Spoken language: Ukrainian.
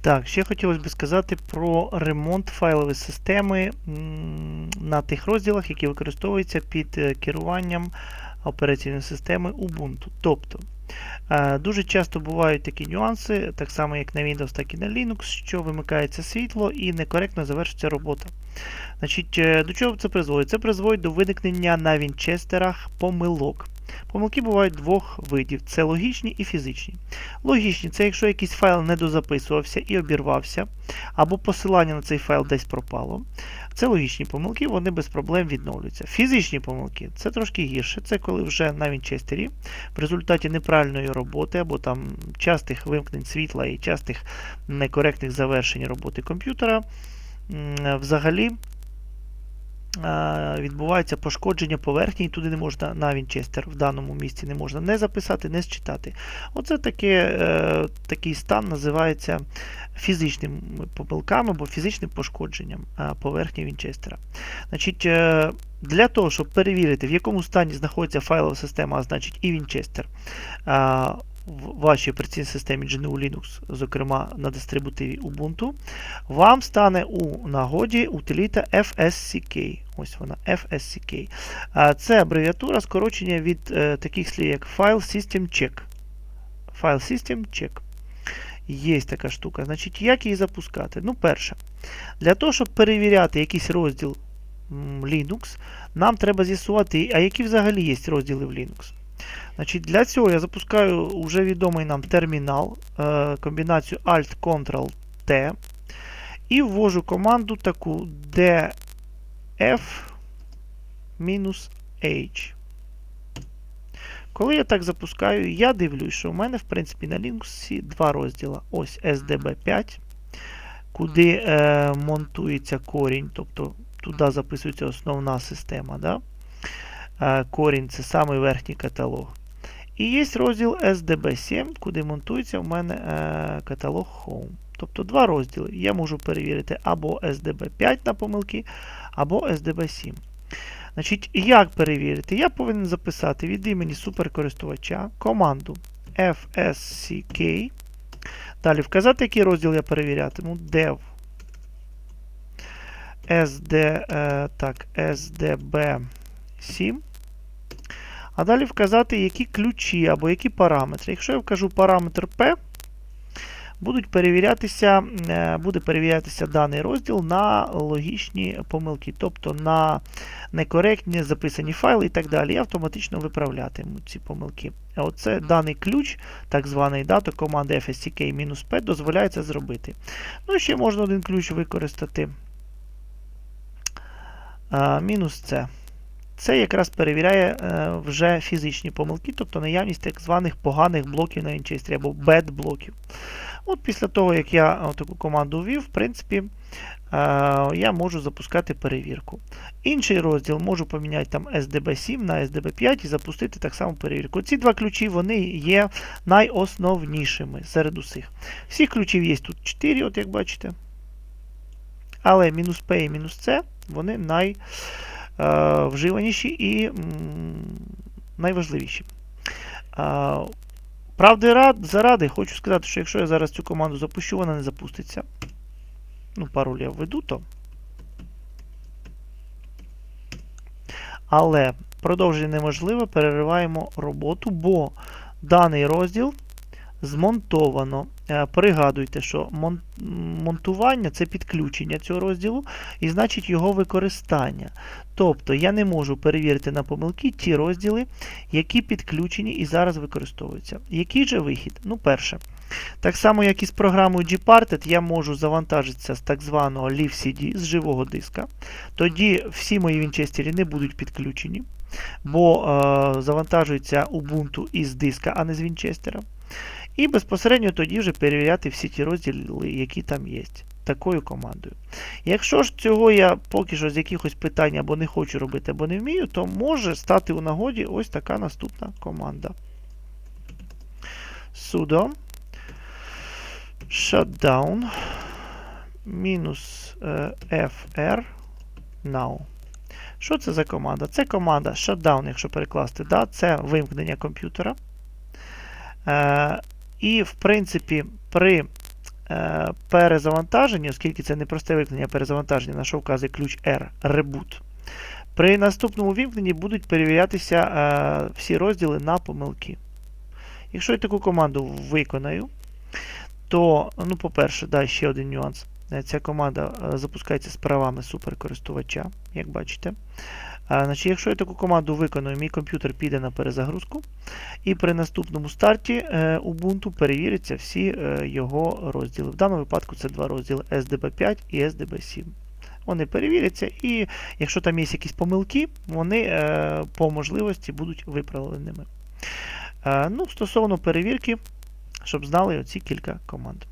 Так, ще хотілося б сказати про ремонт файлової системи на тих розділах, які використовуються під е, керуванням операційної системи Ubuntu. Тобто, е, дуже часто бувають такі нюанси, так само як на Windows, так і на Linux, що вимикається світло і некоректно завершується робота. Значить, е, до чого це призводить? Це призводить до виникнення на вінчестерах помилок. Помилки бувають двох видів: це логічні і фізичні. Логічні це якщо якийсь файл не дозаписувався і обірвався, або посилання на цей файл десь пропало. Це логічні помилки, вони без проблем відновлюються. Фізичні помилки це трошки гірше. Це коли вже на вінчестері в результаті неправильної роботи або там частих вимкнень світла і частих некоректних завершень роботи комп'ютера. Взагалі відбувається пошкодження поверхні, і туди не можна на Вінчестер в даному місці не можна не записати, не считати. Оце таке, е, такий стан називається фізичними помилками або фізичним пошкодженням е, поверхні Вінчестера. Значить, е, для того, щоб перевірити, в якому стані знаходиться файлова система, а значить і Вінчестер в вашій операційній системі GNU Linux, зокрема на дистрибутиві Ubuntu, вам стане у нагоді утиліта FSCK. Ось вона, FSCK. Це абревіатура скорочення від е, таких слів, як File System Check. File System Check. Є така штука. Значить, як її запускати? Ну, перше, для того, щоб перевіряти якийсь розділ Linux, нам треба з'ясувати, а які взагалі є розділи в Linux. Значить, Для цього я запускаю вже відомий нам термінал, е, комбінацію Alt-Ctrl-T і ввожу команду таку df-h. Коли я так запускаю, я дивлюсь, що в мене, в принципі, на Linux два розділа. Ось SDB5, куди е, монтується корінь, тобто туди записується основна система. Да? Корінь це самий верхній каталог. І є розділ SDB7, куди монтується в мене е, каталог Home. Тобто два розділи. Я можу перевірити або SDB5 на помилки, або SDB7. Значить, як перевірити? Я повинен записати від імені суперкористувача команду fsck. Далі вказати, який розділ я перевірятиму. dev sd, е, так, sdb7. А далі вказати, які ключі або які параметри. Якщо я вкажу параметр P, будуть перевірятися, е, буде перевірятися даний розділ на логічні помилки, тобто на некоректні записані файли і так далі. І автоматично виправлятиму ці помилки. А Оце даний ключ, так званий дато команди fsck-p дозволяє це зробити. Ну, ще можна один ключ використати. А, мінус C. Це якраз перевіряє е, вже фізичні помилки, тобто наявність так званих поганих блоків на вінчестрі або bad блоків. От Після того, як я таку команду ввів, в принципі, е, я можу запускати перевірку. Інший розділ можу поміняти там SDB7 на SDB5 і запустити так само перевірку. Ці два ключі вони є найосновнішими серед усіх. Всіх ключів є тут 4, от як бачите. Але мінус P і мінус C вони най е, вживаніші і найважливіші. Е, Правди рад, заради, хочу сказати, що якщо я зараз цю команду запущу, вона не запуститься. Ну, пароль я введу, то. Але продовження неможливо, перериваємо роботу, бо даний розділ змонтовано. Е, Пригадуйте, що монтування це підключення цього розділу, і значить його використання. Тобто я не можу перевірити на помилки ті розділи, які підключені і зараз використовуються. Який же вихід? Ну, перше. Так само, як і з програмою Gparted, я можу завантажитися з так званого LiveCD з живого диска. Тоді всі мої вінчестері не будуть підключені, бо е, завантажується Ubuntu із диска, а не з вінчестера. І безпосередньо тоді вже перевіряти всі ті розділи, які там є. Такою командою. Якщо ж цього я поки що з якихось питань або не хочу робити, або не вмію, то може стати у нагоді ось така наступна команда. sudo shutdown мінус е, fr now. Що це за команда? Це команда shutdown, якщо перекласти, да? це вимкнення комп'ютера. І, в принципі, при е, перезавантаженні, оскільки це не просте вимкнення, перезавантаження, на що вказує ключ R, reboot. При наступному вімкненні будуть перевірятися е, всі розділи на помилки. Якщо я таку команду виконаю, то, ну, по-перше, да, ще один нюанс. Ця команда е, запускається з правами суперкористувача, як бачите. А, значить, якщо я таку команду виконую, мій комп'ютер піде на перезагрузку, і при наступному старті е, Ubuntu перевіряться всі е, його розділи. В даному випадку це два розділи SDB5 і SDB7. Вони перевіряться, і якщо там є якісь помилки, вони е, по можливості будуть виправленими. Е, ну, Стосовно перевірки, щоб знали оці кілька команд.